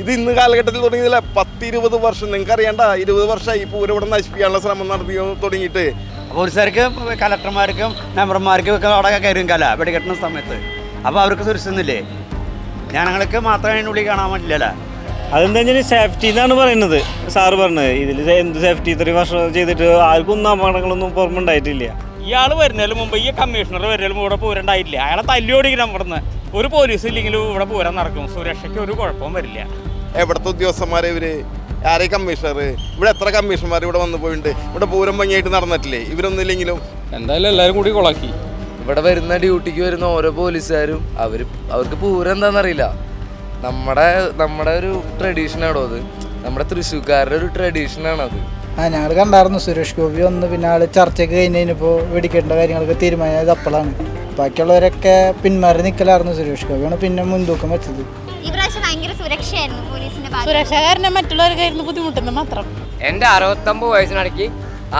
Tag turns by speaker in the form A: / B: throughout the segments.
A: ഇത് ഇന്ന് കാലഘട്ടത്തിൽ തുടങ്ങിയതില്ല പത്തിരുപത് വർഷം. നിങ്ങൾക്ക് അറിയണ്ട ഇരുപത് വർഷമായി ഈ പൂരം ഇവിടെ നശിപ്പിക്കാനുള്ള ശ്രമം നടത്തി തുടങ്ങിയിട്ട്.
B: പോലീസുകാർക്കും കലക്ടർമാർക്കും മെമ്പർമാർക്കും ഒക്കെ അവിടെ കയറും കല വെടികെട്ടുന്ന സമയത്ത്. അപ്പോൾ അവർക്ക് സുരക്ഷിതന്നില്ലേ ഞങ്ങൾക്ക് മാത്രമേ ഉള്ളിൽ കാണാൻ പറ്റില്ലല്ലോ.
C: അതെന്താ വെച്ചാൽ സേഫ്റ്റി എന്നാണ് പറയുന്നത്. സാറ് പറഞ്ഞത്. ഇതിൽ എന്ത് സേഫ്റ്റി ഇത്രയും വർഷം ചെയ്തിട്ട് ആർക്കും ഒന്നും അപകടങ്ങളൊന്നും പുറമുണ്ടായിട്ടില്ല
D: ഇയാൾ വരുന്നതിന് മുമ്പ് ഈ കമ്മീഷണർ വരുന്നതിന് മുമ്പ് ഇവിടെ പോരണ്ടായിട്ടില്ല. അയാളെ തല്ലി ഓടിക്കണം ഇവിടുന്ന്. ഒരു പോലീസ് ഇല്ലെങ്കിലും ഇവിടെ പൂരം നടക്കും. സുരക്ഷയ്ക്ക് ഒരു കുഴപ്പവും വരില്ല.
A: എവിടുത്തെ ഉദ്യോഗസ്ഥന്മാരെ ഇവർ? ആരെ കമ്മീഷണർ ഇവിടെ എത്ര കമ്മീഷണർമാർ ഇവിടെ വന്നു പോയിട്ടുണ്ട് ഇവിടെ പൂരം ഭംഗിയായിട്ട് നടന്നിട്ടില്ലേ? ഇവരൊന്നും ഇല്ലെങ്കിലും.
E: എന്തായാലും എല്ലാവരും കൂടി കൊളാക്കി.
F: ഇവിടെ വരുന്ന ഡ്യൂട്ടിക്ക് വരുന്ന ഓരോ പോലീസുകാരും അവർ അവർക്ക് പൂരം എന്താണെന്നറിയില്ല നമ്മുടെ നമ്മുടെ ഒരു ട്രഡീഷനാണോ അത്? നമ്മുടെ തൃശ്ശൂർക്കാരുടെ ഒരു ട്രഡീഷൻ അത്?
G: ആ ഞങ്ങൾ കണ്ടായിരുന്നു സുരേഷ് ഗോപി ഒന്ന് പിന്നെ ആൾ ചർച്ചയ്ക്ക് കഴിഞ്ഞ് കഴിഞ്ഞപ്പോൾ വെടിക്കേണ്ട കാര്യങ്ങളൊക്കെ തീരുമാനമായത് അപ്പോഴാണ് ബാക്കിയുള്ളവരൊക്കെ പിന്മാറി നിൽക്കലായിരുന്നു സുരേഷ് ഗോപിയാണ് പിന്നെ മുൻതൂക്കം വെച്ചത്.
H: ഈ
I: കാരണം മറ്റുള്ളവർക്കായിരുന്നു ബുദ്ധിമുട്ടുന്നത് മാത്രം.
J: എന്റെ അറുപത്തൊമ്പത് വയസ്സിനിടയ്ക്ക്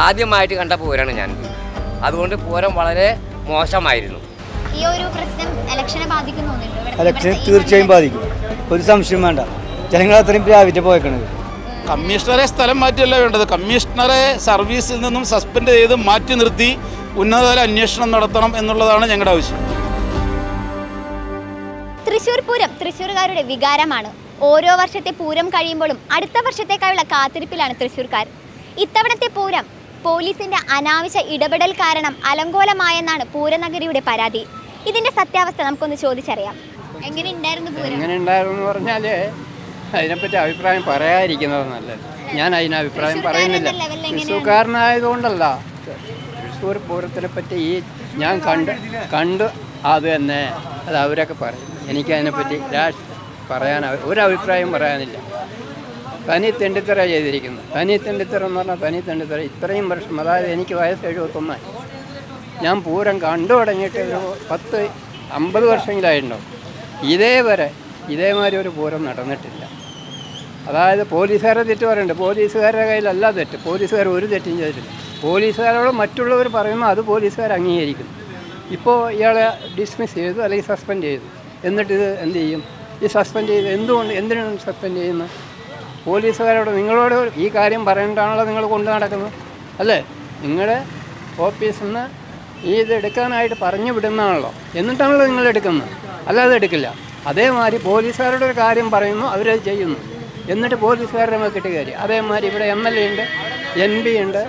J: ആദ്യമായിട്ട് കണ്ട പൂരമാണ് ഞാൻ. അതുകൊണ്ട് പൂരം വളരെ മോശമായിരുന്നു.
H: ഈ ഒരു പ്രശ്നം ഇലക്ഷനെ ബാധിക്കുന്നു
B: ഇലക്ഷൻ തീർച്ചയായും ബാധിക്കും. ഒരു സംശയം വേണ്ട. ജനങ്ങൾ അത്രയും രാവിലെ പോയക്കണത്
E: കമ്മീഷണറെ സ്ഥലം മാറ്റിയല്ല വേണ്ടത്? കമ്മീഷണറെ സർവീസിൽ നിന്നും സസ്പെൻഡ് ചെയ്ത് മാറ്റി നിർത്തി. ഉന്നതതല അന്വേഷണം നടത്തണം എന്നുള്ളതാണ് ഞങ്ങളുടെ ആവശ്യം.
H: തൃശൂർ പൂരം തൃശൂർകാരുടെ വികാരമാണ്. ഓരോ വർഷത്തെ പൂരം കഴിയുമ്പോഴും അടുത്ത വർഷത്തേക്കായുള്ള കാത്തിരിപ്പിലാണ് തൃശൂർക്കാർ ഇത്തവണത്തെ പൂരം പോലീസിന്റെ അനാവശ്യ ഇടപെടൽ കാരണം അലങ്കോലമായെന്നാണ് പൂരനഗരിയുടെ പരാതി. ഇതിന്റെ സത്യാവസ്ഥ നമുക്കൊന്ന് ചോദിച്ചറിയാം. എങ്ങനെ ഉണ്ടായിരുന്നു പൂരം?
K: എങ്ങനെ ഉണ്ടായിരുന്നു എന്ന് പറഞ്ഞാൽ അതിനെപ്പറ്റി അഭിപ്രായം പറയാതിരിക്കുന്നത് നല്ലത്. ഞാൻ അതിന് അഭിപ്രായം പറയുന്നില്ല. തൃശ്ശൂർക്കാരനായതുകൊണ്ടല്ല. തൃശ്ശൂർ പൂരത്തിനെ പറ്റി ഈ ഞാൻ കണ്ട് കണ്ട് അത് തന്നെ അത് അവരൊക്കെ പറയും. എനിക്കതിനെപ്പറ്റി പറ്റി പറയാൻ ഒരു അഭിപ്രായം പറയാനില്ല. തനി തെണ്ടിത്തറ ചെയ്തിരിക്കുന്നു. തനി തെണ്ടിത്തറ എന്ന് പറഞ്ഞാൽ തനി തെണ്ടിത്തറ ഇത്രയും വർഷം അതായത് എനിക്ക് വയസ്സ് എഴുപത്തൊന്നായി. ഞാൻ പൂരം കണ്ടു തുടങ്ങിയിട്ട് ഒരു പത്ത് അമ്പത് വർഷമെങ്കിലായിട്ടുണ്ടാവും ഇതേവരെ ഇതേമാതിരി ഒരു പൂരം നടന്നിട്ടില്ല. അതായത് പോലീസുകാരെ തെറ്റ് പറയുന്നുണ്ട് പോലീസുകാരുടെ കയ്യിലല്ല തെറ്റ്. പോലീസുകാർ ഒരു തെറ്റും ചെയ്തിട്ടില്ല. പോലീസുകാരോട് മറ്റുള്ളവർ പറയുമ്പോൾ അത് പോലീസുകാർ അംഗീകരിക്കും. ഇപ്പോൾ ഇയാളെ ഡിസ്മിസ് ചെയ്തു അല്ലെങ്കിൽ സസ്പെൻഡ് ചെയ്തു. എന്നിട്ട് ഇത് എന്ത് ചെയ്യും? ഈ സസ്പെൻഡ് ചെയ്ത് എന്തുകൊണ്ട് എന്തിനാണ് സസ്പെൻഡ് ചെയ്യുന്നത്? പോലീസുകാരോട് നിങ്ങളോട് ഈ കാര്യം പറയേണ്ടതാണല്ലോ നിങ്ങൾ കൊണ്ടു നടക്കുന്നത്. അല്ലേ? നിങ്ങളുടെ ഓഫീസിൽ നിന്ന് ഈ ഇത് എടുക്കാനായിട്ട് പറഞ്ഞു വിടുന്നതാണല്ലോ. എന്നിട്ടാണല്ലോ നിങ്ങൾ എടുക്കുന്നത്. അല്ലാതെ എടുക്കില്ല. അതേമാതിരി പോലീസുകാരുടെ ഒരു കാര്യം പറയുന്നു അവരത് ചെയ്യുന്നു. എന്നിട്ട് പോലീസുകാരുടെ കിട്ടി കയറി. അതേമാതിരി ഇവിടെ എം എൽ എ ഉണ്ട് എം പി ഉണ്ട്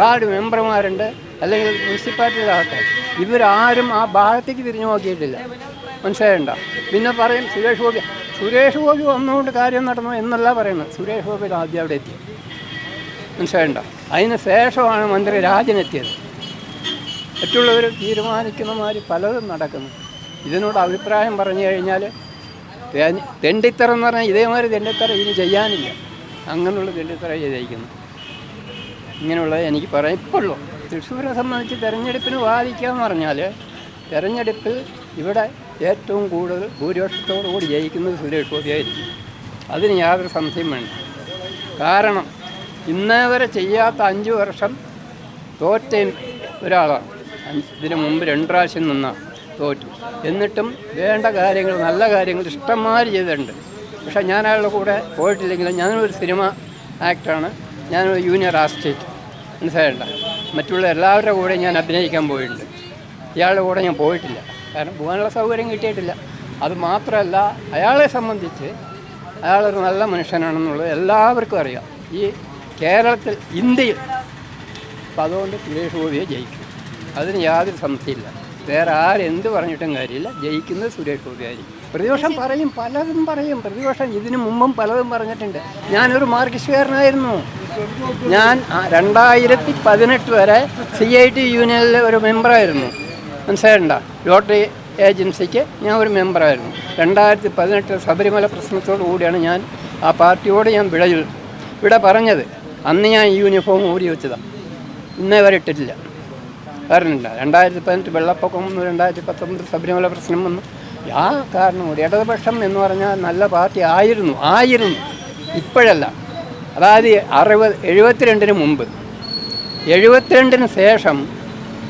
K: വാർഡ് മെമ്പർമാരുണ്ട് അല്ലെങ്കിൽ മുനിസിപ്പാലിറ്റിയുടെ ആൾക്കാർ. ഇവരാരും ആ ഭാഗത്തേക്ക് തിരിഞ്ഞു നോക്കിയിട്ടില്ല. മനസ്സിലായണ്ട? പിന്നെ പറയും സുരേഷ് ഗോപി സുരേഷ് ഗോപി വന്നുകൊണ്ട് കാര്യം നടന്നു എന്നല്ല പറയുന്നത്. സുരേഷ് ഗോപി ആദ്യം അവിടെ എത്തി. മനസ്സിലായണ്ട? അതിന് ശേഷമാണ് മന്ത്രി രാജൻ എത്തിയത്. മറ്റുള്ളവർ തീരുമാനിക്കുന്ന മാതിരി പലതും നടക്കുന്നു. ഇതിനോട് അഭിപ്രായം പറഞ്ഞു കഴിഞ്ഞാൽ തെണ്ടിത്തറ എന്ന് പറഞ്ഞാൽ ഇതേമാതിരി തെണ്ടിത്തറ ഇനി ചെയ്യാനില്ല. അങ്ങനെയുള്ള തെണ്ടിത്തറ ചെയ്തിരിക്കുന്നു. ഇങ്ങനെയുള്ളത് എനിക്ക് പറയാം. ഇപ്പോഴുള്ളൂ. തൃശ്ശൂരെ സംബന്ധിച്ച് തെരഞ്ഞെടുപ്പിന് എന്ന് പറഞ്ഞാൽ തിരഞ്ഞെടുപ്പിൽ ഇവിടെ ഏറ്റവും കൂടുതൽ ഭൂരിപക്ഷത്തോടു കൂടി ജയിക്കുന്നത് സുരേഷ് ഗോപിയായിരിക്കും അതിന് യാതൊരു സംശയം വേണ്ട. കാരണം ഇന്നേ വരെ ചെയ്യാത്ത അഞ്ച് വർഷം തോറ്റ ഒരാളാണ്. ഇതിന് മുമ്പ് രണ്ട് പ്രാവശ്യം നിന്ന തോറ്റു. എന്നിട്ടും വേണ്ട കാര്യങ്ങൾ നല്ല കാര്യങ്ങൾ ഇഷ്ടംമാതിരി ചെയ്തിട്ടുണ്ട്. പക്ഷേ ഞാൻ അയാളുടെ കൂടെ പോയിട്ടില്ലെങ്കിലും ഞാനൊരു സിനിമ ആക്ടറാണ്. ഞാനൊരു ജൂനിയർ ആർട്ടിസ്റ്റ് മനസ്സിലായില്ല? മറ്റുള്ള എല്ലാവരുടെ കൂടെ ഞാൻ അഭിനയിക്കാൻ പോയിട്ടുണ്ട്. ഇയാളുടെ കൂടെ ഞാൻ പോയിട്ടില്ല. കാരണം പോകാനുള്ള സൗകര്യം കിട്ടിയിട്ടില്ല. അത് മാത്രമല്ല അയാളെ സംബന്ധിച്ച് അയാളൊരു നല്ല മനുഷ്യനാണെന്നുള്ളത് എല്ലാവർക്കും അറിയാം. ഈ കേരളത്തിൽ ഇന്ത്യയിൽ. അപ്പോൾ അതുകൊണ്ട് സുരേഷ് ഗോപിയെ ജയിക്കും. അതിന് യാതൊരു സംശയമില്ല വേറെ ആരെന്ത് പറഞ്ഞിട്ടും കാര്യമില്ല. ജയിക്കുന്നത് സുരേഷ് ഗോപിയായിരിക്കും പ്രതിപക്ഷം പറയും പലതും പറയും. പ്രതിപക്ഷം ഇതിനു മുമ്പും പലതും പറഞ്ഞിട്ടുണ്ട്. ഞാനൊരു മാർക്സിസ്റ്റുകാരനായിരുന്നു. ഞാൻ രണ്ടായിരത്തി പതിനെട്ട് വരെ സി ഐ ടി യൂണിയനിലെ ഒരു മെമ്പറായിരുന്നു. മനസ്സിലായിണ്ട? ലോട്ടറി ഏജൻസിക്ക് ഞാൻ ഒരു മെമ്പറായിരുന്നു. രണ്ടായിരത്തി പതിനെട്ട് ശബരിമല പ്രശ്നത്തോടു കൂടിയാണ് ഞാൻ ആ പാർട്ടിയോട് ഞാൻ വിളയിൽ ഇവിടെ പറഞ്ഞത്. അന്ന് ഞാൻ യൂണിഫോം ഊരി വെച്ചതാണ് ഇന്നേ വരെ ഇട്ടിട്ടില്ല. കാരണമില്ല. രണ്ടായിരത്തി പതിനെട്ട് വെള്ളപ്പൊക്കം വന്നു രണ്ടായിരത്തി പത്തൊമ്പത് ശബരിമല പ്രശ്നം വന്നു. ആ കാരണം കൂടി ഇടതുപക്ഷം എന്ന് പറഞ്ഞാൽ നല്ല പാർട്ടി ആയിരുന്നു ആയിരുന്നു. ഇപ്പോഴല്ല. അതായത് അറുപത് എഴുപത്തിരണ്ടിന് മുമ്പ്. എഴുപത്തിരണ്ടിന് ശേഷം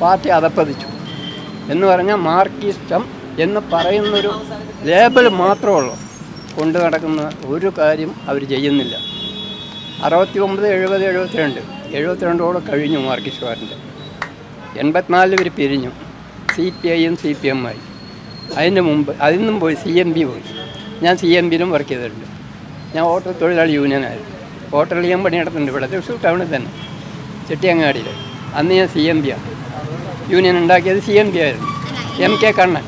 K: പാർട്ടി അതപ്പതിച്ചു എന്ന് പറഞ്ഞാൽ മാർക്കിസ്റ്റം എന്ന് പറയുന്നൊരു ലേബൽ മാത്രമുള്ളൂ കൊണ്ടു നടക്കുന്ന ഒരു കാര്യം അവർ ചെയ്യുന്നില്ല. അറുപത്തി ഒമ്പത് എഴുപത് എഴുപത്തിരണ്ട്. എഴുപത്തിരണ്ടോടെ കഴിഞ്ഞു മാർക്കിസ്റ്റുകാരന്റെ എൺപത്തിനാലിൽ ഇവർ പിരിഞ്ഞു. സി പി ഐയും സി പി എം ആയി. അതിന് മുമ്പ് അതിൽ നിന്നും പോയി സി എം ബി പോയി. ഞാൻ സി എം ബിയിലും വർക്ക് ചെയ്തിട്ടുണ്ട്. ഞാൻ ഓട്ടോ തൊഴിലാളി യൂണിയനായിരുന്നു ഹോട്ടലിൽ ഞാൻ പണിയെടുത്തിട്ടുണ്ട് ഇവിടെ. തൃശ്ശൂർ ടൗണിൽ തന്നെ. ചെട്ടിയങ്ങാടിയിൽ അന്ന് ഞാൻ സി എം ബി ആണ് യൂണിയൻ ഉണ്ടാക്കിയത് സി എം ബി ആയിരുന്നു. M K Kannan.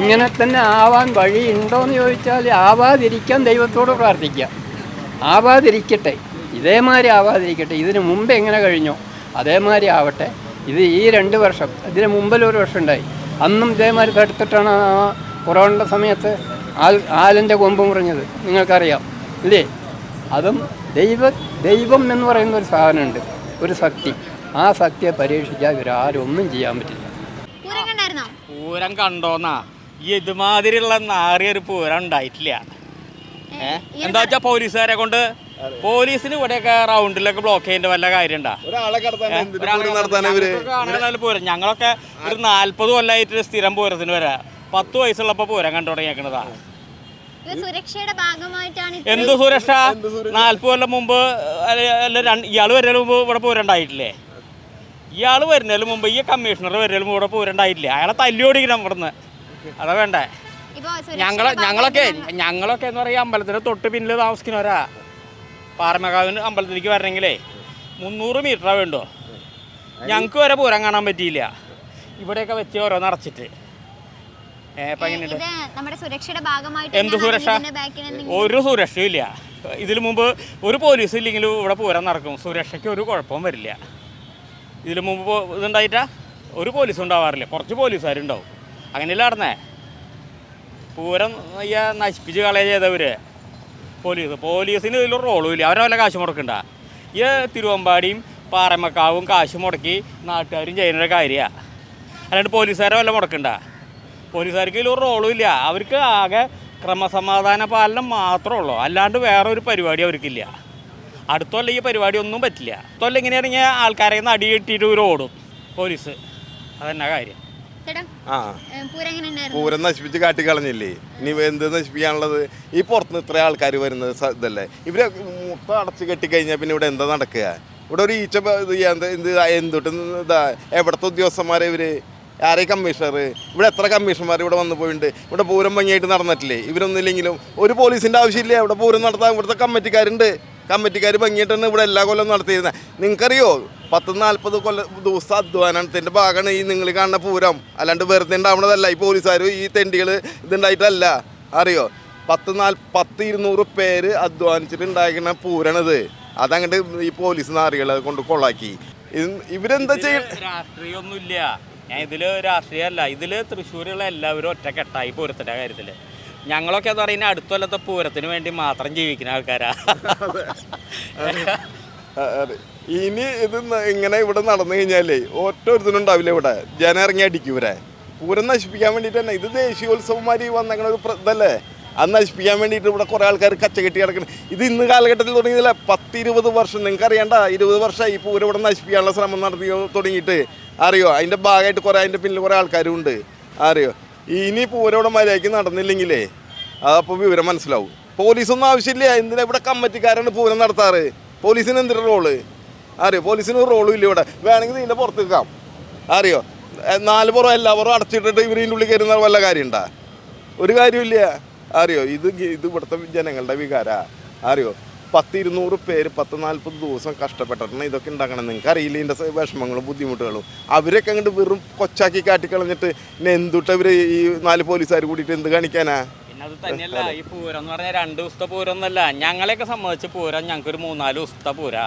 K: ഇങ്ങനെ തന്നെ ആവാൻ വഴിയുണ്ടോ? എന്ന് ചോദിച്ചാൽ ആവാതിരിക്കാൻ ദൈവത്തോട് പ്രാർത്ഥിക്കുക ആവാതിരിക്കട്ടെ. ഇതേമാതിരി ആവാതിരിക്കട്ടെ. ഇതിന് മുമ്പ് എങ്ങനെ കഴിഞ്ഞോ? അതേമാതിരി ആവട്ടെ. ഇത് ഈ രണ്ട് വർഷം ഇതിന് മുമ്പിൽ ഒരു വർഷം ഉണ്ടായി. അന്നും ഇതേമാതിരി തടുത്തിട്ടാണ് ആ കൊറോണയുടെ സമയത്ത് ആൽ ആലിന്റെ കൊമ്പ് മുറിഞ്ഞത്. നിങ്ങൾക്കറിയാം. ഇല്ലേ? അതും ദൈവ ദൈവം എന്ന് പറയുന്ന ഒരു സാധനമുണ്ട്. ഒരു ശക്തി. ആ ശക്തിയെ പരീക്ഷിക്കാൻ ഇവരാരും ഒന്നും ചെയ്യാൻ പറ്റില്ല.
H: പൂരം
D: കണ്ടോന്നാ. ഈ ഇതുമാതിരിയുള്ള നാറിയൊരു പൂരം ഉണ്ടായിട്ടില്ല. എന്താ വെച്ചാ പോലീസുകാരെ കൊണ്ട്? പോലീസിന് ഇവിടെയൊക്കെ റൗണ്ടിലൊക്കെ ബ്ലോക്ക് ചെയ്യേണ്ട വല്ല കാര്യമുണ്ടാ?
A: പൂരം.
D: ഞങ്ങളൊക്കെ ഒരു നാല്പത് കൊല്ലായിട്ട് സ്ഥിരം പൂരത്തിന് വരാ. പത്ത് വയസ്സുള്ളപ്പോ പൂരം കണ്ടു തുടങ്ങിയേക്കണതാ.
H: ഇത് സുരക്ഷയുടെ ഭാഗമായിട്ടാണ്
D: എന്ത് സുരക്ഷ? നാല്പത് കൊല്ലം മുമ്പ് ഇയാൾ വരുന്നതിന് മുമ്പ് ഇവിടെ പൂരണ്ടായിട്ടില്ലേ? ഇയാൾ ഇയാൾ വരുന്നതിന് മുമ്പ് ഈ കമ്മീഷണർ വരുന്നതിന് മുമ്പ് ഇവിടെ പൂരണ്ടായിട്ടില്ലേ? അയാളെ തല്ലി ഓടിക്കണം ഇവിടുന്ന്. അതാ വേണ്ടേ? ഞങ്ങളെ ഞങ്ങളൊക്കെ ഞങ്ങളൊക്കെ എന്ന് പറയാ അമ്പലത്തിന്റെ തൊട്ട് പിന്നിൽ താമസിക്കുന്നവരാ. പാറമേക്കാവിന് അമ്പലത്തിലേക്ക് വരണമെങ്കിലേ മുന്നൂറ് മീറ്ററാ വേണ്ടോ. ഞങ്ങൾക്ക് വരെ പൂരം കാണാൻ പറ്റിയില്ല. ഇവിടെയൊക്കെ വെച്ച് ഓരോ
H: ഭാഗമായിട്ട്
D: എന്ത് സുരക്ഷ? ഒരു സുരക്ഷയും ഇല്ല. ഇതിനു മുമ്പ് ഒരു പോലീസ് ഇല്ലെങ്കിലും ഇവിടെ പൂരം നടക്കും. സുരക്ഷയ്ക്ക് ഒരു കുഴപ്പവും വരില്ല. ഇതിനു മുമ്പ് ഇതുണ്ടായിട്ടാ ഒരു പോലീസ് ഉണ്ടാവാറില്ല. കുറച്ച് പോലീസുകാരുണ്ടാവും. അങ്ങനെയല്ല നടന്നേ? പൂരം നശിപ്പിച്ച് കളയ ചെയ്തവര്. പോലീസ് പോലീസിന് ഇതിലൊരു റോളും ഇല്ല അവരെ വല്ല കാശ് മുടക്കണ്ട? ഈ തിരുവമ്പാടിയും പാറമക്കാവും കാശ് മുടക്കി നാട്ടുകാരും ചെയ്യുന്ന കാര്യമാണ് അല്ലാണ്ട് പോലീസുകാരെ വല്ല മുടക്കണ്ട? പോലീസുകാർക്ക് ഇതിൽ ഒരു റോളും ഇല്ല അവർക്ക് ആകെ ക്രമസമാധാന പാലനം മാത്രമേ ഉള്ളൂ. അല്ലാണ്ട് വേറെ ഒരു പരിപാടി അവർക്കില്ല. അടുത്തുള്ള ഈ പരിപാടി ഒന്നും പറ്റില്ല. അടുത്തുള്ള ഇങ്ങനെയാണെങ്കിൽ ആൾക്കാരെ അടി കെട്ടിയിട്ട് ഒരു ഓടും. പോലീസ്. അതന്നെ കാര്യം?
A: ആ.
H: പൂരം എങ്ങനെ ഉണ്ടായിരുന്നു.
A: കളഞ്ഞില്ലേ നശിപ്പിച്ച് കാട്ടിക്കളഞ്ഞില്ലേ? ഇനി എന്ത് നശിപ്പിക്കാനുള്ളത്? ഈ പുറത്തുനിന്ന് ഇത്ര ആൾക്കാർ വരുന്നത് ഇതല്ലേ? ഇവരെ മുട്ട അടച്ച് കെട്ടിക്കഴിഞ്ഞാൽ പിന്നെ ഇവിടെ എന്താ നടക്കുക? ഇവിടെ ഒരു ഈച്ച ഇത് എന്ത് എന്തൊട്ട് ഇതാ എവിടുത്തെ ഉദ്യോഗസ്ഥന്മാരെ ഇവർ? ആരെ കമ്മീഷണർ ഇവിടെ എത്ര കമ്മീഷണർമാർ ഇവിടെ വന്നു പോയിട്ടുണ്ട് ഇവിടെ പൂരം ഭംഗിയായിട്ട് നടന്നിട്ടില്ലേ? ഇവരൊന്നുമില്ലെങ്കിലും ഒരു പോലീസിന്റെ ആവശ്യമില്ല. ഇവിടെ പൂരം നടത്താൻ ഇവിടുത്തെ കമ്മിറ്റിക്കാരുണ്ട്. കമ്മിറ്റിക്കാർ ഭംഗിയായിട്ടാണ് ഇവിടെ എല്ലാ കൊല്ലം നടത്തിയിരുന്നത് നിങ്ങൾക്കറിയോ? പത്ത് നാൽപ്പത് കൊല്ല ദിവസം അധ്വാനത്തിന്റെ ഭാഗമാണ് ഈ നിങ്ങൾ കാണുന്ന പൂരം. അല്ലാണ്ട് വെറുതെ ഉണ്ടാവണതല്ല. ഈ പോലീസുകാർ ഈ തെണ്ടികൾ ഇതുണ്ടായിട്ടല്ല. അറിയോ? പത്ത് നാല് പത്ത് ഇരുന്നൂറ് പേര് അധ്വാനിച്ചിട്ട് ഉണ്ടാക്കുന്ന പൂരണത്. അതങ്ങോട്ട് ഈ പോലീസ് നാറികളെ കൊണ്ട് കൊള്ളാക്കി. ഇവരെന്താ ചെയ്യ
D: രാഷ്ട്രീയമൊന്നുമില്ല ഞാൻ ഇതിൽ രാഷ്ട്രീയമല്ല ഇതിൽ തൃശ്ശൂരുള്ള എല്ലാവരും ഒറ്റക്കെട്ടായി പൂരത്തിന്റെ കാര്യത്തിൽ ഞങ്ങളൊക്കെ എന്ന് പറയുന്നത് അടുത്ത കൊല്ലത്തെ പൂരത്തിന് വേണ്ടി മാത്രം ജീവിക്കുന്ന ആൾക്കാരാ.
A: ഇനി ഇത് ഇങ്ങനെ ഇവിടെ നടന്നു കഴിഞ്ഞാലേ ഒറ്റ ഒരുത്തിനും ഉണ്ടാവില്ല ഇവിടെ? ജന ഇറങ്ങി അടിക്കും ഇവരെ. പൂരം നശിപ്പിക്കാൻ വേണ്ടിയിട്ട് തന്നെ. ഇത് ദേശീയോത്സവമാരി വന്നങ്ങനെ ഒരു ഇതല്ലേ? അത് നശിപ്പിക്കാൻ വേണ്ടിയിട്ട് ഇവിടെ കുറേ ആൾക്കാർ കച്ചകെട്ടി കിടക്കണം ഇത് ഇന്ന് കാലഘട്ടത്തിൽ തുടങ്ങിയതല്ല. പത്ത് ഇരുപത് വർഷം. നിങ്ങൾക്ക് അറിയണ്ട ഇരുപത് വർഷമായി പൂരം ഇവിടെ നശിപ്പിക്കാനുള്ള ശ്രമം നടത്തി തുടങ്ങിയിട്ട്. അറിയോ? അതിന്റെ ഭാഗമായിട്ട് കുറേ അതിന്റെ പിന്നിൽ കുറേ ആൾക്കാരും ഉണ്ട് അറിയോ? ഇനി പൂരം ഇവിടെ മര്യാദയ്ക്ക് നടന്നില്ലെങ്കിലേ അതപ്പോൾ വിവരം മനസ്സിലാവും. പോലീസൊന്നും ആവശ്യമില്ല. എന്തിനാ ഇവിടെ കമ്മിറ്റിക്കാരാണ് പൂരം നടത്താറ്? പോലീസിന് എന്തൊരു റോൾ അറിയോ? പോലീസിന് ഒരു റോളും ഇല്ല ഇവിടെ. വേണമെങ്കിൽ ഇതിന്റെ പുറത്ത് നിൽക്കാം അറിയോ? നാല് പുറം എല്ലാ പുറം അടച്ചിട്ടിട്ട് ഇവരിന്റെ ഉള്ളിൽ കയറുന്ന വല്ല കാര്യമുണ്ടാ? ഒരു കാര്യമില്ല അറിയോ? ഇത് ഇത് ഇവിടുത്തെ ജനങ്ങളുടെ വികാര. അറിയോ? പത്ത് ഇരുന്നൂറ് പേര് പത്ത് നാൽപ്പത് ദിവസം കഷ്ടപ്പെട്ടിട്ടാണ് ഇതൊക്കെ ഉണ്ടാക്കണം നിങ്ങൾക്ക് അറിയില്ല ഇതിന്റെ വിഷമങ്ങളും ബുദ്ധിമുട്ടുകളും? അവരൊക്കെ അങ്ങോട്ട് വെറും കൊച്ചാക്കി കാട്ടിക്കളഞ്ഞിട്ട് എന്തുട്ടവർ ഈ നാല് പോലീസുകാർ കൂടിയിട്ട് എന്ത് കാണിക്കാനാ?
D: അത് തന്നെയല്ല ഈ പൂരം എന്ന് പറഞ്ഞാൽ രണ്ട് ദിവസത്തെ പൂരം ഒന്നല്ല ഞങ്ങളെയൊക്കെ സംബന്ധിച്ച് പൂരം ഞങ്ങൾക്ക് ഒരു മൂന്നാൽ ദിവസത്തെ പൂരാ.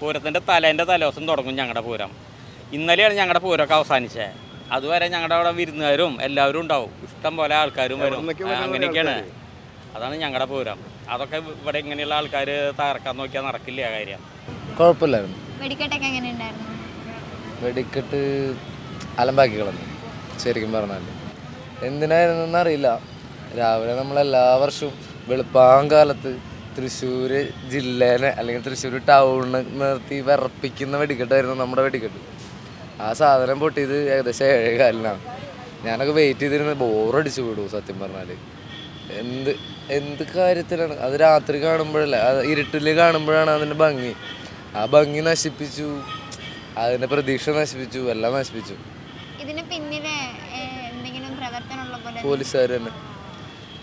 D: പൂരത്തിന്റെ തലേന്റെ തലേദിവസം തുടങ്ങും ഞങ്ങളുടെ പൂരം. ഇന്നലെയാണ് ഞങ്ങളുടെ പൂരമൊക്കെ അവസാനിച്ചത് അതുവരെ ഞങ്ങളുടെ അവിടെ വിരുന്നുകാരും എല്ലാവരും ഉണ്ടാവും. ഇഷ്ടം പോലെ ആൾക്കാരും വരും. അങ്ങനെയൊക്കെയാണ്. അതാണ് ഞങ്ങളുടെ പൂരം. അതൊക്കെ ഇവിടെ ഇങ്ങനെയുള്ള ആൾക്കാർ തകർക്കാൻ നോക്കിയാൽ നടക്കില്ല ആ കാര്യം.
F: കുഴപ്പമില്ലായിരുന്നു.
H: വെടിക്കെട്ടൊക്കെ എങ്ങനെ ഉണ്ടായിരുന്നു?
F: വെടിക്കെട്ട് അലമ്പാക്കി കളഞ്ഞു ശരിക്കും പറഞ്ഞാൽ എന്തിനായിരുന്നെന്ന് അറിയില്ല രാവിലെ നമ്മൾ എല്ലാ വർഷവും വെളുപ്പാങ്കാലത്ത് തൃശ്ശൂർ ജില്ലേനെ അല്ലെങ്കിൽ തൃശ്ശൂർ ടൗണിനെ നിർത്തി വിറപ്പിക്കുന്ന വെടിക്കെട്ടായിരുന്നു നമ്മുടെ വെടിക്കെട്ട്. ആ സാധനം പൊട്ടിയത് ഏകദേശം ഏഴേ കാലിനാണ് ഞാനൊക്കെ വെയിറ്റ് ചെയ്തിരുന്ന്. ബോറടിച്ചു വിടും സത്യം പറഞ്ഞാൽ എന്ത് എന്ത് കാര്യത്തിലാണ്? അത് രാത്രി കാണുമ്പോഴല്ല? അത് ഇരുട്ടിൽ കാണുമ്പോഴാണ് അതിന്റെ ഭംഗി. ആ ഭംഗി നശിപ്പിച്ചു. അതിന്റെ പ്രതീക്ഷ നശിപ്പിച്ചു. എല്ലാം നശിപ്പിച്ചു.
H: ഇതിന് പിന്നിലെ ഏഹ്, എന്തെങ്കിലും പ്രവർത്തനമുള്ള പോലെ
F: പോലീസുകാർ തന്നെ.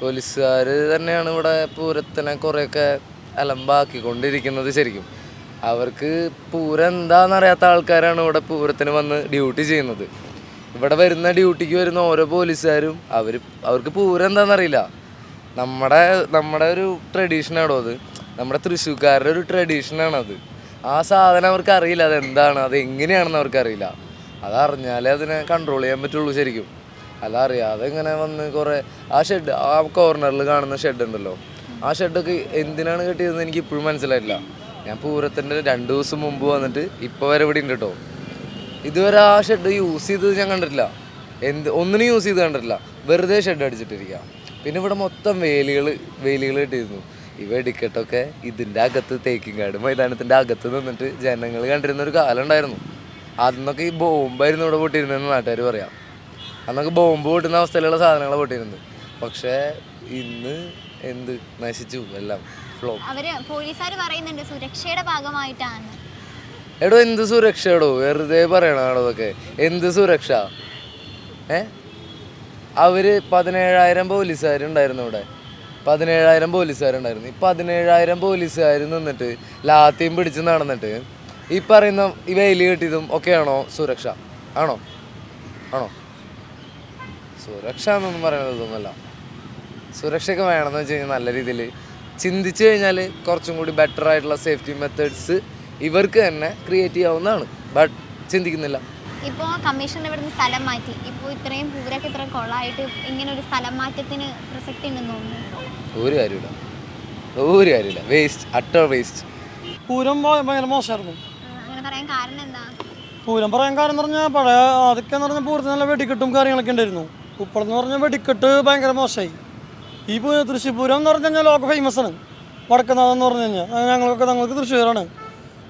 F: പോലീസുകാർ തന്നെയാണ് ഇവിടെ പൂരത്തിനെ കുറേയൊക്കെ അലമ്പാക്കിക്കൊണ്ടിരിക്കുന്നത് ശരിക്കും. അവർക്ക് പൂരം എന്താണെന്നറിയാത്ത ആൾക്കാരാണ് ഇവിടെ പൂരത്തിന് വന്ന് ഡ്യൂട്ടി ചെയ്യുന്നത്. ഇവിടെ വരുന്ന ഡ്യൂട്ടിക്ക് വരുന്ന ഓരോ പോലീസുകാരും അവർ അവർക്ക് പൂരം എന്താണെന്നറിയില്ല നമ്മുടെ നമ്മുടെ ഒരു ട്രഡീഷനാണോ അത്? നമ്മുടെ തൃശ്ശൂക്കാരുടെ ഒരു ട്രഡീഷനാണത് ആ സാധനം അവർക്ക് അറിയില്ല അതെന്താണ് അത് എങ്ങനെയാണെന്ന് അവർക്കറിയില്ല. അതറിഞ്ഞാലേ അതിനെ കൺട്രോൾ ചെയ്യാൻ പറ്റുള്ളൂ ശരിക്കും. അതറിയാതെ ഇങ്ങനെ വന്ന് കുറേ ആ ഷെഡ് ആ കോർണറിൽ കാണുന്ന ഷെഡ് ഉണ്ടല്ലോ. ആ ഷെഡൊക്കെ എന്തിനാണ് കിട്ടിയതെന്ന് എനിക്ക് ഇപ്പോഴും മനസ്സിലായില്ല ഞാൻ പൂരത്തിന്റെ രണ്ട് ദിവസം മുമ്പ് വന്നിട്ട് ഇപ്പോൾ വരെ ഇവിടെ ഉണ്ട് കേട്ടോ ഇതുവരെ ആ ഷെഡ് യൂസ് ചെയ്തത് ഞാൻ കണ്ടിട്ടില്ല. എന്ത് ഒന്നിനും യൂസ് ചെയ്ത് കണ്ടിട്ടില്ല. വെറുതെ ഷെഡ് അടിച്ചിട്ടിരിക്കുക പിന്നെ ഇവിടെ മൊത്തം വേലികൾ വേലികൾ കിട്ടിയിരുന്നു. ഇവ വെടിക്കെട്ടൊക്കെ ഇതിന്റെ അകത്ത് തേക്കിങ്കാട് മൈതാനത്തിന്റെ അകത്ത് നിന്നിട്ട് ജനങ്ങൾ കണ്ടിരുന്ന ഒരു കാലം ഉണ്ടായിരുന്നു. അന്നൊക്കെ ഈ ബോംബായിരുന്നു ഇവിടെ പൊട്ടിയിരുന്നതെന്ന് നാട്ടുകാർ പറയാം. അന്നൊക്കെ ബോംബ് പൊട്ടുന്ന അവസ്ഥയിലുള്ള സാധനങ്ങൾ പൊട്ടിയിരുന്നത്. പക്ഷെ ഇന്ന് എന്ത് നശിച്ചു? എല്ലാം ഫ്ലോ
H: അവർ പോലീസുകാർ പറയുന്നുണ്ട് സുരക്ഷയുടെ ഭാഗമായിട്ടാണ്.
F: എടോ എന്ത് സുരക്ഷ എടോ? വെറുതെ പറയണോ അതൊക്കെ എന്ത് സുരക്ഷ? ഏ? അവർ പതിനേഴായിരം പോലീസുകാരുണ്ടായിരുന്നു ഇവിടെ. പതിനേഴായിരം പോലീസുകാരുണ്ടായിരുന്നു. ഈ പതിനേഴായിരം പോലീസുകാർ നിന്നിട്ട് ലാത്തിയും പിടിച്ച് നടന്നിട്ട് ഈ പറയുന്ന ഈ വെയിൽ കിട്ടിയതും ഒക്കെയാണോ സുരക്ഷ? ആണോ? ആണോ? സുരക്ഷ എന്നൊന്നും പറയുന്നത് ഇതൊന്നുമല്ല. സുരക്ഷയൊക്കെ വേണമെന്ന് വെച്ച് കഴിഞ്ഞാൽ നല്ല രീതിയിൽ ചിന്തിച്ചു കഴിഞ്ഞാൽ കുറച്ചും കൂടി ബെറ്റർ ആയിട്ടുള്ള സേഫ്റ്റി മെത്തേഡ്സ് ഇവർക്ക് തന്നെ ക്രിയേറ്റ് ചെയ്യാവുന്നതാണ്. ബട്ട് ചിന്തിക്കുന്നില്ല.
H: ഇപ്പോൾ കമ്മീഷൻ ഇവിടുന്ന് സ്ഥലം മാറ്റി. ഇപ്പോൾ ഇത്രയും പൂരൊക്കെ ഇത്രയും കൊള്ളായിട്ട് ഇങ്ങനെ ഒരു സ്ഥലം മാറ്റത്തിന് പ്രസക്തി ഉണ്ടെന്ന് തോന്നുന്നു
F: ഒരു കാര്യമില്ല ഒരു കാര്യമില്ല വേസ്റ്റ് അട്ടർ വേസ്റ്റ്
G: പൂരം ഭയങ്കര മോശമായിരുന്നു.
H: അങ്ങനെ പറയാൻ കാരണം എന്താ?
G: പൂരം പറയാൻ കാരണം എന്ന് പറഞ്ഞാൽ പഴയ അതൊക്കെ എന്ന് പറഞ്ഞാൽ പൂരത്തിന് നല്ല വെടിക്കെട്ടും കാര്യങ്ങളൊക്കെ ഉണ്ടായിരുന്നു. ഉപ്പളെന്ന് പറഞ്ഞാൽ വെടിക്കെട്ട് ഭയങ്കര മോശമായി. ഈ പൂ തൃശ്ശൂപൂരം എന്ന് പറഞ്ഞു കഴിഞ്ഞാൽ ലോക ഫേമസ് ആണ്. വടക്കനാഥം എന്ന് പറഞ്ഞു കഴിഞ്ഞാൽ. ഞങ്ങളൊക്കെ ഞങ്ങൾക്ക് തൃശ്ശൂരാണ്.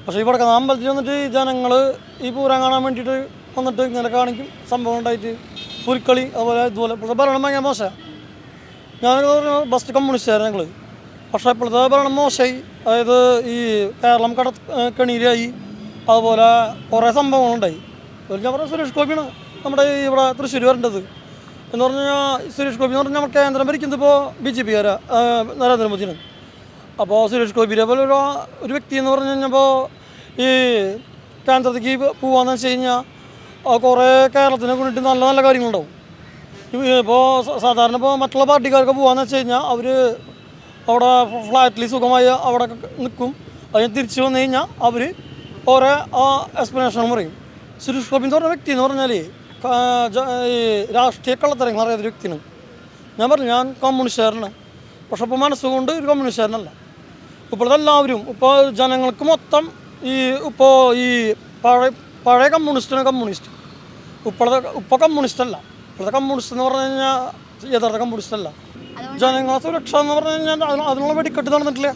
G: പക്ഷേ ഈ വടക്കനാഥ അമ്പലത്തിൽ വന്നിട്ട് ജനങ്ങൾ ഈ പൂരം കാണാൻ വേണ്ടിയിട്ട് വന്നിട്ട് ഇങ്ങനെ കാണിക്കും. സംഭവം ഉണ്ടായിട്ട് പുലിക്കളി അതുപോലെ ഇതുപോലെ. ഇപ്പോഴത്തെ ഭരണം ഭയങ്കര മോശമാണ് ഞാനൊക്കെ പറഞ്ഞു ബസ്റ്റ് കമ്മ്യൂണിസ്റ്റായിരുന്നു ഞങ്ങൾ പക്ഷേ ഇപ്പോഴത്തെ ഭരണം മോശമായി. അതായത് ഈ കേരളം കട കെണിയിലായി. അതുപോലെ കുറേ സംഭവങ്ങളുണ്ടായി. അതിൽ ഞാൻ പറഞ്ഞ സുരേഷ് ഗോപിയാണ് നമ്മുടെ ഇവിടെ തൃശ്ശൂർ വരേണ്ടത്. എന്ന് പറഞ്ഞാൽ സുരേഷ് ഗോപി എന്ന് പറഞ്ഞാൽ നമ്മൾ കേന്ദ്രം ഭരിക്കുന്നത് ഇപ്പോൾ ബി ജെ പിക്കാരാ നരേന്ദ്രമോദിയാണ്. അപ്പോൾ സുരേഷ് ഗോപിയെ പോലെ ഒരു ഒരു വ്യക്തി എന്ന് പറഞ്ഞു കഴിഞ്ഞപ്പോൾ ഈ കേന്ദ്രത്തേക്ക് പോവാന്ന് വെച്ച് കഴിഞ്ഞാൽ കുറേ കേരളത്തിനെ കൊണ്ടിട്ട് നല്ല നല്ല കാര്യങ്ങളുണ്ടാവും. ഇപ്പോൾ സാധാരണ ഇപ്പോൾ മറ്റുള്ള പാർട്ടിക്കാർക്ക് പോകാന്ന് വെച്ച് കഴിഞ്ഞാൽ അവർ അവിടെ ഫ്ലാറ്റിൽ സുഖമായി അവിടെ നിൽക്കും അതിന് തിരിച്ചു വന്നു കഴിഞ്ഞാൽ അവർ ഓരോ എക്സ്പ്ലനേഷൻ പറയും. സുരേഷ് ഗോപി എന്ന് പറഞ്ഞ വ്യക്തി എന്ന് പറഞ്ഞാൽ ഈ രാഷ്ട്രീയ കള്ളത്തരങ്ങൾ അറിയാത്ത വ്യക്തിയാണ്. ഞാൻ പറഞ്ഞു ഞാൻ കമ്മ്യൂണിസ്റ്റുകാരനാണ്. പക്ഷെ ഇപ്പോൾ മനസ്സുകൊണ്ട് ഒരു കമ്മ്യൂണിസ്റ്റുകാരനല്ല. ഇപ്പോഴത്തെ എല്ലാവരും ഇപ്പോൾ ജനങ്ങൾക്ക് മൊത്തം ഈ ഇപ്പോൾ ഈ പഴയ പഴയ കമ്മ്യൂണിസ്റ്റാണ് കമ്മ്യൂണിസ്റ്റ്. ഇപ്പോഴത്തെ ഇപ്പോൾ കമ്മ്യൂണിസ്റ്റല്ല. ഇപ്പോഴത്തെ കമ്മ്യൂണിസ്റ്റ് എന്ന് പറഞ്ഞു കഴിഞ്ഞാൽ യഥാർത്ഥ കമ്മ്യൂണിസ്റ്റ് അല്ല ജനങ്ങളെ സുരക്ഷ എന്ന് പറഞ്ഞു കഴിഞ്ഞാൽ അതിന് അതിനുള്ള വെടിക്കെട്ട് നടന്നിട്ടില്ല.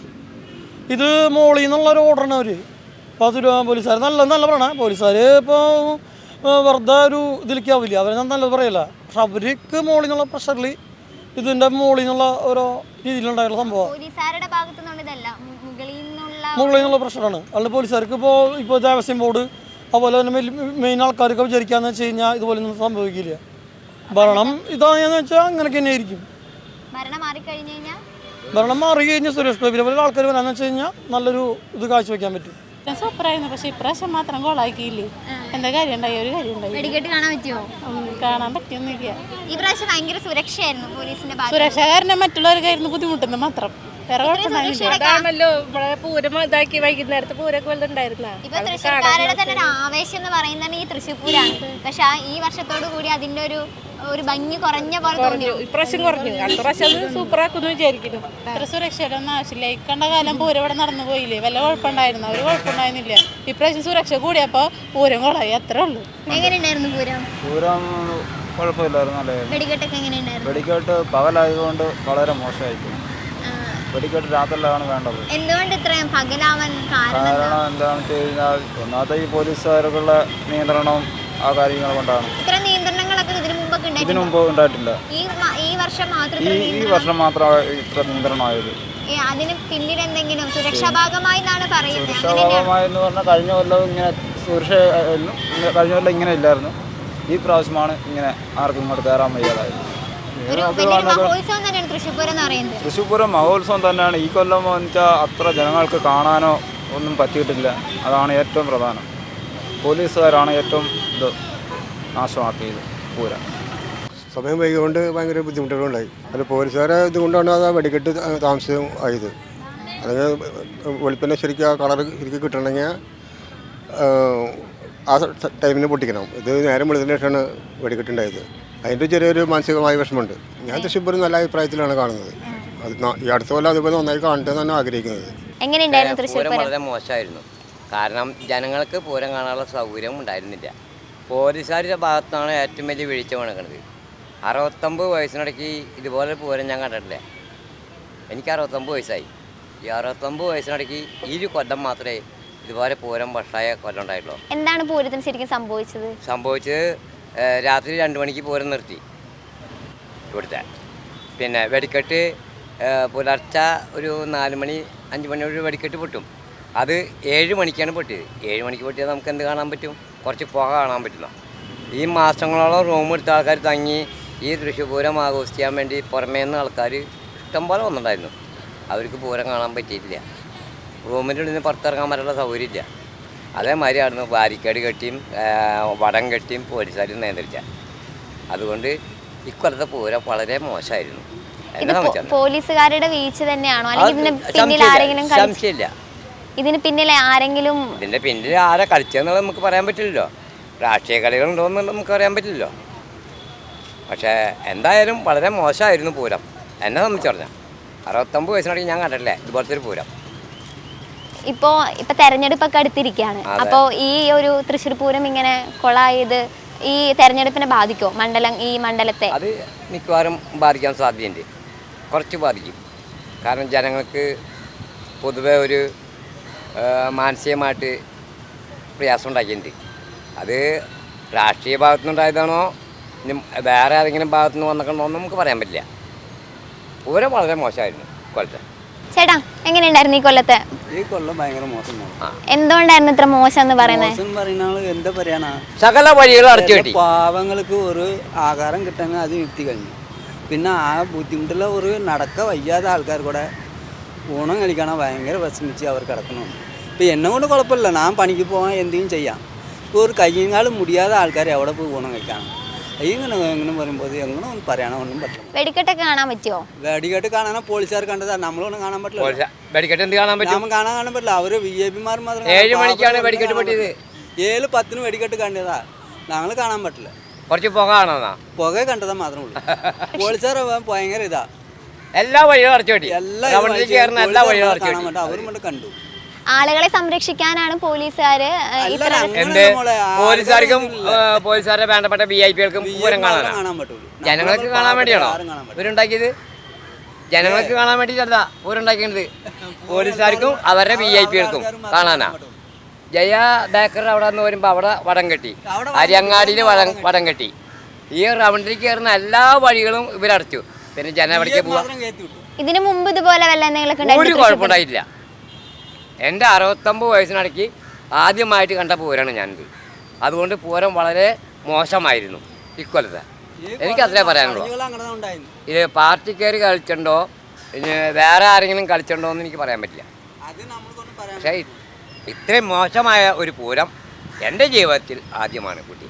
G: ഇത് മോളിൽ നിന്നുള്ള ഒരു ഓർഡറാണ് അവർ അപ്പോൾ പോലീസുകാർ നല്ല നല്ല പറയണേ പോലീസുകാർ ഇപ്പോൾ വെറുതെ ഒരു ഇതിലേക്ക് ആവില്ല അവരെ ഞാൻ നല്ലത് പറയില്ല. പക്ഷെ അവർക്ക് നിന്നുള്ള പ്രഷറിൽ ഇതിന്റെ മോളിൽ നിന്നുള്ള ഓരോ രീതിയിലുണ്ടായുള്ള സംഭവം.
H: മുകളിൽ നിന്നുള്ള
G: മുകളിൽ പ്രഷറാണ് അല്ല പോലീസുകാർക്ക് ഇപ്പോൾ ഇപ്പോൾ ദേവസ്വം ബോർഡ് അതുപോലെ തന്നെ മെയിൻ ആൾക്കാർക്ക് വിചാരിക്കാന്ന് വെച്ച് കഴിഞ്ഞാൽ ഇതുപോലെ ഒന്നും സംഭവിക്കില്ല. ഭരണം ഇതാണെന്ന് വെച്ചാൽ അങ്ങനെ തന്നെ ആയിരിക്കും.
H: ഭരണം
G: മാറി കഴിഞ്ഞാൽ സുരേഷ് ഗോപി പോലെ ആൾക്കാർ വരാന്ന് വെച്ച് കഴിഞ്ഞാൽ നല്ലൊരു ഇത് കാഴ്ചവെക്കാൻ പറ്റും.
I: സൂപ്പറായിരുന്നു പക്ഷെ ഇപ്രാവശ്യം മാത്രം കോളാക്കിയില്ലേ എന്താ കാര്യം ഉണ്ടായി ഒരു കാര്യം ഉണ്ടായി
H: വെടിക്കെട്ട് കാണാൻ പറ്റുമോ
I: കാണാൻ പറ്റിയൊന്നുമില്ല.
H: ഈ പ്രാവശ്യം ഭയങ്കര സുരക്ഷയായിരുന്നു പോലീസിന്റെ ഭാഗത്ത്.
I: മറ്റുള്ളവർക്കായിരുന്നു ബുദ്ധിമുട്ടുന്നത് മാത്രം. വേറെ കുഴപ്പമുണ്ടായില്ല
L: അതാണല്ലോ ഇവിടെ പൂരം ഇതാക്കി വൈകുന്നേരത്തെ പൂരൊക്കെ വലുതുണ്ടായിരുന്ന
H: ഇപ്പൊ തൃശ്ശൂർക്കാരുടെ തന്നെ ഒരു ആവേശം എന്ന് പറയുന്നത് ഈ തൃശ്ശൂർ പൂരാണ്. പക്ഷെ ആ ഈ വർഷത്തോടു കൂടി അതിന്റെ ഒരു ഒരു ഭംഗി കുറഞ്ഞ പോലെ തോന്നിയോ?
L: ഇപ്രാവശ്യം കുറഞ്ഞു. അടുത്ത പ്രാവശ്യം അത് സൂപ്പറാക്കുന്നു വിചാരിക്കുന്നു.
I: ഇത്ര സുരക്ഷയുടെ ഒന്നും ആവശ്യമില്ല. ഇക്കണ്ട കാലം പൂരം ഇവിടെ നടന്നു പോയില്ലേ? വല്ല കുഴപ്പമുണ്ടായിരുന്നു? ഒരു കുഴപ്പമുണ്ടായിരുന്നില്ല. ഇപ്രാവശ്യം സുരക്ഷ കൂടിയപ്പോ പൂരം കൊളായി അത്രേ ഉള്ളൂ.
H: എങ്ങനെയുണ്ടായിരുന്നു പൂരം?
M: പൂരം കുഴപ്പമില്ലായിരുന്നു. നല്ല
H: വെടിക്കെട്ടൊക്കെ എങ്ങനെയുണ്ടായിരുന്നു?
M: വെടിക്കെട്ട് പകലായതുകൊണ്ട് വളരെ മോശമായിരിക്കും. വെടിക്കെട്ട് രാത്രിയിലാണ് വേണ്ടത്.
H: എന്തുകൊണ്ട് ഇത്രയും പകലാവാൻ കാരണം എന്താ?
M: കാരണം എന്താണെന്ന് വെച്ച് കഴിഞ്ഞാൽ ഒന്നാമത്തെ ഈ പോലീസുകാർക്കുള്ള നിയന്ത്രണം ആ കാര്യങ്ങൾ കൊണ്ടാണ്.
H: ഇത്ര നിയന്ത്രണങ്ങളൊക്കെ ഇതിനു
M: മുമ്പ് ഉണ്ടായിട്ടില്ല.
H: ഈ വർഷം മാത്രം
M: ഈ വർഷം മാത്രമാണ് ഇത്ര നിയന്ത്രണമായത്
H: അതിന് പിന്നിൽ എന്തെങ്കിലും സുരക്ഷാ ഭാഗമായി എന്നാണ് പറയുന്നത്? സുരക്ഷാ ഭാഗമായി
M: എന്ന് പറഞ്ഞാൽ കഴിഞ്ഞ കൊല്ലം ഇങ്ങനെ സുരക്ഷ ആയിരുന്നു. കഴിഞ്ഞ കൊല്ലം ഇങ്ങനെ ഇല്ലായിരുന്നു. ഈ പ്രാവശ്യമാണ് ഇങ്ങനെ ആർക്കും ഇങ്ങോട്ട് കയറാൻ വയ്യാതായത്.
H: തൃശ്ശൂർ പൂരം
M: മഹോത്സവം തന്നെയാണ് ഈ കൊല്ലം വെച്ചാൽ അത്ര ജനങ്ങൾക്ക് കാണാനോ ഒന്നും പറ്റിയിട്ടില്ല. അതാണ് ഏറ്റവും പ്രധാനം. പോലീസുകാരാണ് ഏറ്റവും ഇത് നാശമാക്കിയത് പൂരം.
N: സമയം വൈകിക്കൊണ്ട് ഭയങ്കര ബുദ്ധിമുട്ടുകളുണ്ടായി. അത് പോലീസുകാരെ ഇതുകൊണ്ടാണ് അത് ആ വെടിക്കെട്ട് താമസം ആയത്. അല്ലെങ്കിൽ വെളുപ്പിനെ ശരിക്കും ആ കളർ ശരിക്കും കിട്ടണമെങ്കിൽ ആ ടൈമിന് പൊട്ടിക്കണം. ഇത് നേരം വെളുത്തിന് ശേഷമാണ് വെടിക്കെട്ടുണ്ടായത്. അതിന്റെ ചെറിയൊരു മാനസികമായ വിഷമമുണ്ട്. ഞാൻ തൃശ്ശൂർ നല്ല അഭിപ്രായത്തിലാണ് കാണുന്നത്. അത് ഈ അടുത്ത പോലെ അതുപോലെ നന്നായി കാണട്ടെ എന്നാണ് ആഗ്രഹിക്കുന്നത്.
H: എങ്ങനെയുണ്ടായിരുന്നു
J: വളരെ മോശമായിരുന്നു. കാരണം ജനങ്ങൾക്ക് പൂരം കാണാനുള്ള സൗകര്യം ഉണ്ടായിരുന്നില്ല. പോലീസുകാരുടെ ഭാഗത്താണ് ഏറ്റവും വലിയ വീഴ്ച നടക്കുന്നത് അറുപത്തൊമ്പത് വയസ്സിനിടയ്ക്ക് ഇതുപോലെ പൂരം ഞാൻ കണ്ടിട്ടില്ല. എനിക്ക് അറുപത്തൊമ്പത് വയസ്സായി. ഈ അറുപത്തൊമ്പത് വയസ്സിനിടയ്ക്ക് ഈ ഒരു കൊല്ലം മാത്രമേ ഇതുപോലെ പൂരം വഷളായ കൊല്ലം ഉണ്ടായിട്ടുള്ളൂ.
H: എന്താണ് പൂരത്തിന് ശരിക്കും സംഭവിച്ചത്?
J: സംഭവിച്ചത് രാത്രി രണ്ട് മണിക്ക് പൂരം നിർത്തി ഇവിടുത്തെ. പിന്നെ വെടിക്കെട്ട് പുലർച്ച ഒരു നാല് മണി അഞ്ച് മണിയോട് വെടിക്കെട്ട് പൊട്ടും. അത് ഏഴ് മണിക്കാണ് പൊട്ടിയത്. ഏഴ് മണിക്ക് പൊട്ടിയാൽ നമുക്ക് എന്ത് കാണാൻ പറ്റും? കുറച്ച് പുക കാണാൻ പറ്റുന്ന ഈ മാസങ്ങളോളം റൂം എടുത്ത ആൾക്കാർ തങ്ങി ഈ തൃശ്ശൂപൂരം ആഘോഷിക്കാൻ വേണ്ടി പുറമേ നിന്ന് ആൾക്കാർ ഇഷ്ടംപോലെ വന്നിട്ടുണ്ടായിരുന്നു. അവർക്ക് പൂരം കാണാൻ പറ്റിയിട്ടില്ല. റൂമിന്റെ ഉള്ളിൽ നിന്ന് പുറത്തിറങ്ങാൻ പറ്റുള്ള സൗകര്യമില്ല അതേമാതിരി അവിടുന്ന് ബാരിക്കേഡ് കെട്ടിയും വടം കെട്ടിയും പോലീസുകാരും നിയന്ത്രിച്ച. അതുകൊണ്ട് ഇക്കൊല്ലത്തെ പൂരം വളരെ മോശമായിരുന്നു.
H: പോലീസുകാരുടെ വീഴ്ച തന്നെയാണോ? അല്ലെങ്കിൽ പിന്നിൽ ആരെങ്കിലും
J: സംശയമില്ല.
H: ഇതിന് പിന്നിൽ ആരെങ്കിലും
J: ഇതിന്റെ പിന്നിൽ ആരാ കളിച്ചെന്നുള്ളത് നമുക്ക് പറയാൻ പറ്റില്ലല്ലോ. രാഷ്ട്രീയ കളികളുണ്ടോ എന്നുള്ളത് നമുക്ക് പറയാൻ പറ്റില്ലല്ലോ. പക്ഷേ എന്തായാലും വളരെ മോശമായിരുന്നു പൂരം. എന്നെ സംബന്ധിച്ച് പറഞ്ഞാൽ അറുപത്തൊമ്പത് വയസ്സിനിടയ്ക്ക് ഞാൻ കണ്ടിട്ടില്ലേ. ഇതുപോലത്തെ ഒരു പൂരം.
H: ഇപ്പോ ഇപ്പൊ തെരഞ്ഞെടുപ്പൊക്കെ അടുത്തിരിക്കുകയാണ്. അപ്പോൾ ഈ ഒരു തൃശ്ശൂർ പൂരം ഇങ്ങനെ കൊളായത് ഈ തെരഞ്ഞെടുപ്പിനെ ബാധിക്കോ? മണ്ഡലം ഈ മണ്ഡലത്തെ?
J: അത് മിക്കവാറും ബാധിക്കാൻ സാധ്യതയുണ്ട്. കുറച്ച് ബാധിക്കും. കാരണം ജനങ്ങൾക്ക് പൊതുവെ ഒരു മാനസികമായിട്ട് പ്രയാസം ഉണ്ടാക്കിയിട്ടുണ്ട്. അത് രാഷ്ട്രീയ ഭാഗത്തു നിന്നുണ്ടായതാണോ ഇനി വേറെ ഏതെങ്കിലും ഭാഗത്തു നിന്ന് വന്നിട്ടുണ്ടോ എന്ന് നമുക്ക് പറയാൻ പറ്റില്ല. ഓരോ വളരെ മോശമായിരുന്നു കൊല്ലത്തെ.
H: ചേട്ടാ എങ്ങനെയുണ്ടായിരുന്നു ഈ കൊല്ലത്തെ?
B: ഈ കൊല്ലം ഭയങ്കര മോശമാണ്
H: എന്തുകൊണ്ടായിരുന്നു ഇത്ര മോശം എന്ന് പറയുന്നത്?
B: മോശം പറയുന്ന ആൾ എന്താ പറയാനാ?
J: സകല വഴികളും അടച്ചു
B: ചില
J: കെട്ടി.
B: പാവങ്ങൾക്ക് ഒരു ആഹാരം കിട്ടാൻ അത് നിർത്തി കഴിഞ്ഞു. പിന്നെ ആ ബുദ്ധിമുട്ടുള്ള ഒരു നടക്ക വയ്യാത്ത ആൾക്കാർ കൂടെ ഊണം കഴിക്കണം ഭയങ്കര വിഷമിച്ച് അവർ കിടക്കണമെന്ന് ഇപ്പം എന്നെ കൊണ്ട് കുഴപ്പമില്ല. ഞാൻ പണിക്ക് പോകാൻ എന്തെങ്കിലും ചെയ്യാം. ഇപ്പോൾ ഒരു കയ്യങ്കാലും മുടിയാതെ ആൾക്കാർ എവിടെ പോയി ഊണം കഴിക്കണം. ഇങ്ങനെ എങ്ങനെ പറയുമ്പോൾ എങ്ങനെ ഒന്നും പറയാനൊന്നും പറ്റില്ല.
H: വെടിക്കെട്ടൊക്കെ കാണാൻ പറ്റുമോ
B: വെടിക്കെട്ട് കാണാനാ പോലീസുകാർ കണ്ടതാണ് നമ്മളൊന്നും കാണാൻ പറ്റില്ല.
J: വെടിക്കെട്ട് എന്ത് കാണാൻ പറ്റും?
B: നമ്മൾ കാണാൻ കാണാൻ പറ്റില്ല. അവർ ബി ജെ പിമാർ മാത്രം
J: ഏഴ് മണിക്കാണ് വെടിക്കെട്ട്
B: പറ്റിയത്
J: പൊട്ടിയത്.
B: ഏഴ് പത്തിന് വെടിക്കെട്ട് കണ്ടതാ. ഞങ്ങൾ കാണാൻ പറ്റില്ല.
J: കുറച്ച് പുക കാണാന്നാ?
B: പുക കണ്ടതാ മാത്രമേ ഉള്ളൂ. പോലീസുകാർ ഭയങ്കര ഇതാ.
J: എല്ലാ വഴിയും അടച്ചു കെട്ടി
B: എല്ലാ
J: എല്ലാ വഴിയും അടച്ചു
B: കാണാൻ
J: കെട്ടി
B: അവരും കണ്ടു.
H: ആളുകളെ സംരക്ഷിക്കാനാണ് പോലീസുകാര്
J: എന്റെ പോലീസുകാർക്കും പോലീസുകാരുടെ വേണ്ടപ്പെട്ട വി ഐ പികൾക്കും പൂരം
B: കാണാൻ
J: ജനങ്ങൾക്ക് കാണാൻ വേണ്ടിയാണോ? ഇവരുണ്ടാക്കിയത്? ജനങ്ങൾക്ക് കാണാൻ വേണ്ടിയിട്ടല്ല പൂരുണ്ടാക്കിയത് പോലീസുകാർക്കും അവരുടെ വി ഐ പികൾക്കും കാണാനാ? ജയ ബേക്കർ അവിടെ നിന്ന് വരുമ്പോൾ അവിടെ വടം കെട്ടി. അരിയങ്ങാടിയിൽ വടം വടം കെട്ടി. ഈ റൗണ്ടിൽ കയറുന്ന എല്ലാ വഴികളും ഇവരടച്ചു. പിന്നെ ജനവടിക്ക് എവിടേക്ക് പോവാ.
H: ഇതിനു മുമ്പ് ഇതുപോലെ
J: ഒരു? കുഴപ്പമുണ്ടായിട്ടില്ല. എന്റെ അറുപത്തൊമ്പത് വയസ്സിനിടയ്ക്ക് ആദ്യമായിട്ട് കണ്ട പൂരമാണ് ഞാനിത്. അതുകൊണ്ട് പൂരം വളരെ മോശമായിരുന്നു. ഇക്കൊല്ലത്തെ. എനിക്ക് അത്രേ പറയാനുള്ളൂ. ഇത് പാർട്ടിക്കാർ കളിച്ചിട്ടുണ്ടോ ഇനി വേറെ ആരെങ്കിലും കളിച്ചിട്ടുണ്ടോ എന്ന് എനിക്ക് പറയാൻ പറ്റില്ല. പക്ഷേ ഇത്രയും മോശമായ ഒരു പൂരം എന്റെ ജീവിതത്തിൽ ആദ്യമാണ് കുട്ടി.